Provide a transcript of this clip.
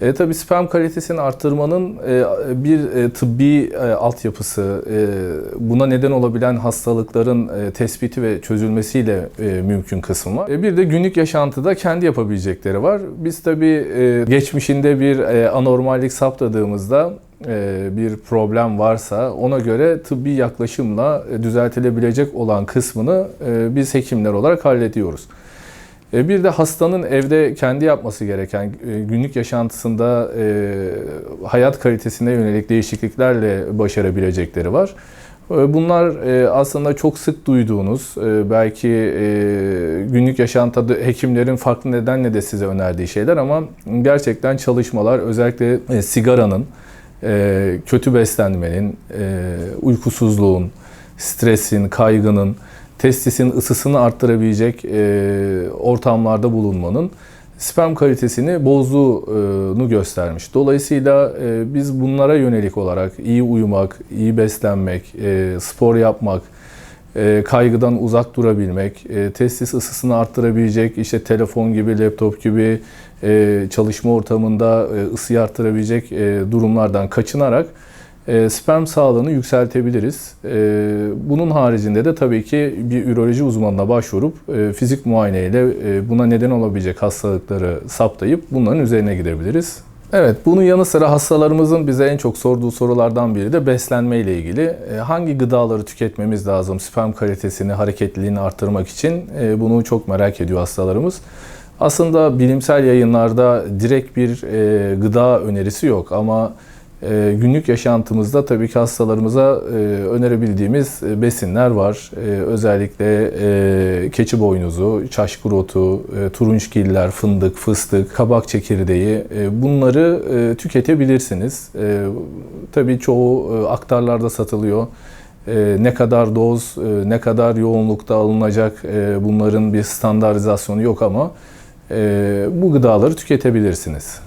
E, tabii sperm kalitesini arttırmanın e, bir e, tıbbi e, altyapısı, e, buna neden olabilen hastalıkların e, tespiti ve çözülmesiyle e, mümkün kısmı var. E, bir de günlük yaşantıda kendi yapabilecekleri var. Biz tabii e, geçmişinde bir e, anormallik saptadığımızda e, bir problem varsa ona göre tıbbi yaklaşımla e, düzeltilebilecek olan kısmını e, biz hekimler olarak hallediyoruz. E, Bir de hastanın evde kendi yapması gereken e, günlük yaşantısında e, hayat kalitesine yönelik değişikliklerle başarabilecekleri var. Bunlar aslında çok sık duyduğunuz, belki günlük yaşantıda hekimlerin farklı nedenle de size önerdiği şeyler ama gerçekten çalışmalar özellikle sigaranın, kötü beslenmenin, uykusuzluğun, stresin, kaygının, testisin ısısını arttırabilecek e, ortamlarda bulunmanın sperm kalitesini bozduğunu göstermiş. Dolayısıyla e, biz bunlara yönelik olarak iyi uyumak, iyi beslenmek, e, spor yapmak, e, kaygıdan uzak durabilmek, e, testis ısısını arttırabilecek, işte telefon gibi, laptop gibi e, çalışma ortamında e, ısıyı arttırabilecek e, durumlardan kaçınarak e, sperm sağlığını yükseltebiliriz. E, bunun haricinde de tabii ki bir üroloji uzmanına başvurup e, fizik muayeneyle e, buna neden olabilecek hastalıkları saptayıp bunların üzerine gidebiliriz. Evet, bunun yanı sıra hastalarımızın bize en çok sorduğu sorulardan biri de beslenme ile ilgili. E, Hangi gıdaları tüketmemiz lazım sperm kalitesini, hareketliliğini arttırmak için? E, Bunu çok merak ediyor hastalarımız. Aslında bilimsel yayınlarda direkt bir e, gıda önerisi yok ama e, günlük yaşantımızda tabii ki hastalarımıza e, önerebildiğimiz e, besinler var. E, özellikle e, keçi boynuzu, çaşkır otu, e, turunçgiller, fındık, fıstık, kabak çekirdeği bunları tüketebilirsiniz. Tabii çoğu aktarlarda satılıyor. Ne kadar doz, ne kadar yoğunlukta alınacak bunların bir standartizasyonu yok ama bu gıdaları tüketebilirsiniz.